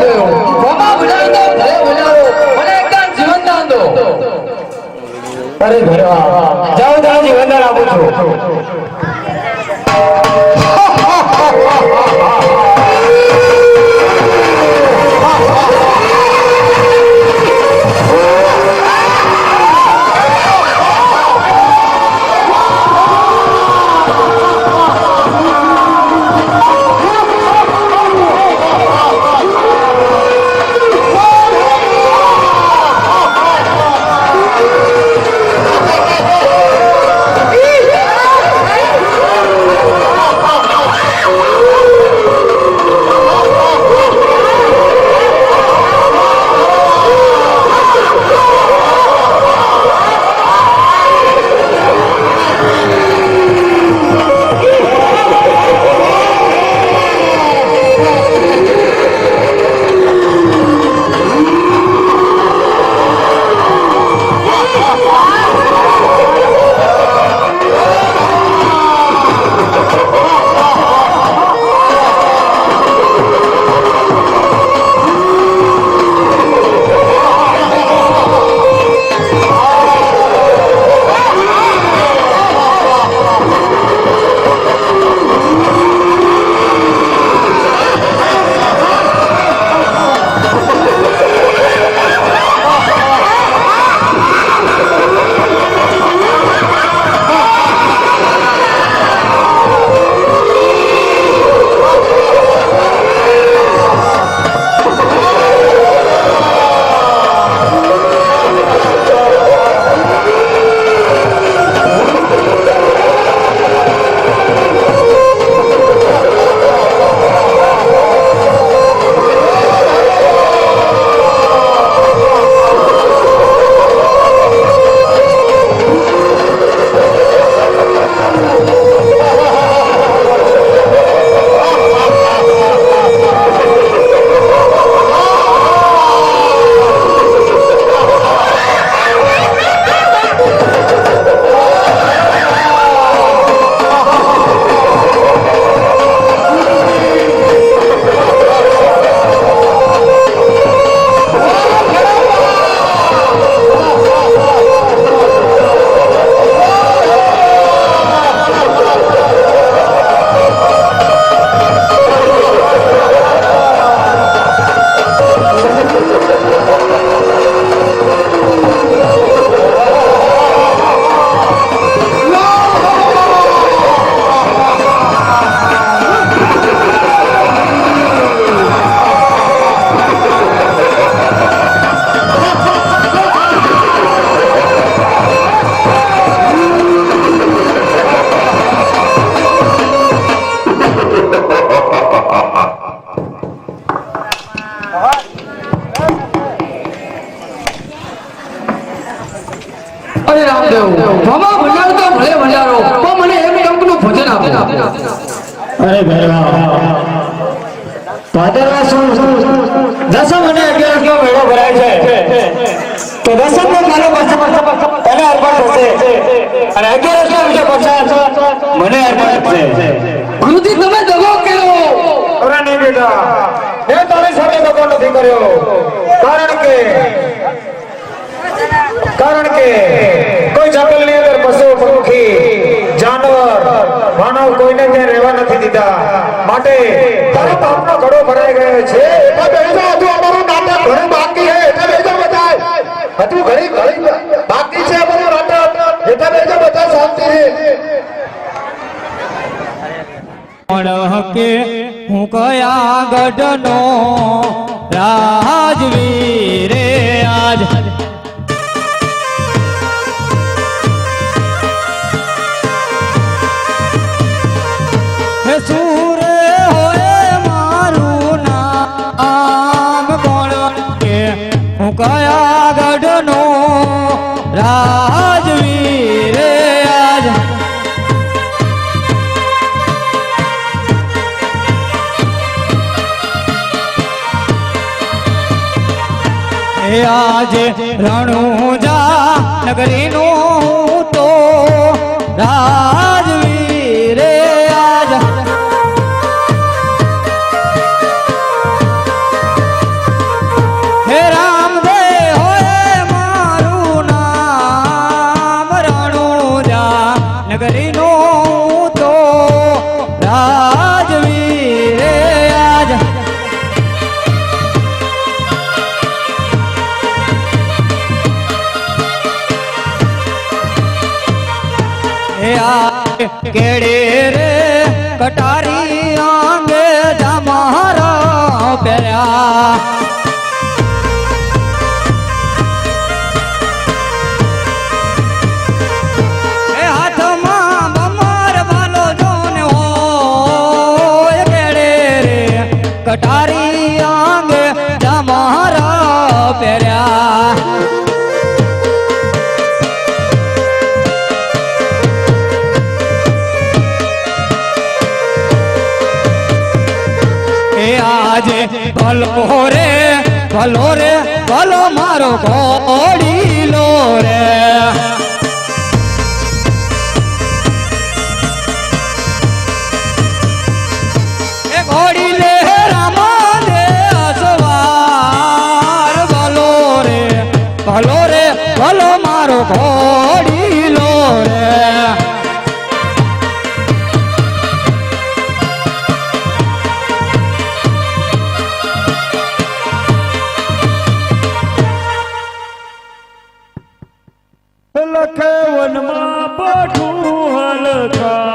ગયો કોમા ભૂલાવી દો ભલે ભૂલાવો મને એકદમ જીવનદાન દો અરે ભરવા જાઓ જાઓ જીવનદાન આપું છું રામદેવ મામા ભંડારો તો ભલે ભંડારો પણ મને એક ટંકનું ભોજન આપો. અરે ભરવા ભાદરવા શું? દસમ અને અગિયારસ નો મેળો ભરાય છે? તો દસમ નો મારો તને અર્પણ થશે. અને અગિયારસ નો બીજો પચાસ મને અર્પણ થશે. ગુરુજી તમે દગો કર્યો અરે નહીં બેટા મેં તારી સાથે દગો નથી કર્યો. કારણ કે કારણ કે કોઈ જંગલની અંદર પશુ પંખી જાનવર માનવ કોઈને ત્યાં રહેવા નથી દીધા. માટે તારા પાપનો ઘડો ભરાઈ ગયો છે. એટલે બેસા હજુ અમારું નાટક ઘણું બાકી છે એટલે બેસા બધા હજુ ઘણી ઘણી બાકી છે અમારું નાટક એટલે બેસા બધા શાંતિ કે હું કયા ગઢનો રાજવીરે કયા ગઢનો રાજવીર આજ. હે આજે રણુજા નગરીનું તો રાજવીર કેડે રે? કટારી આંગે જમારા પેર્યા કટારી આંગ તમારા પહેર્યા ભલો રે ભલો રે ભલો મારો ઘોડીલો રે. ભલો રે ભલો મારો ઘોડીલો રે. લખે વનમાં બઠું હલકા.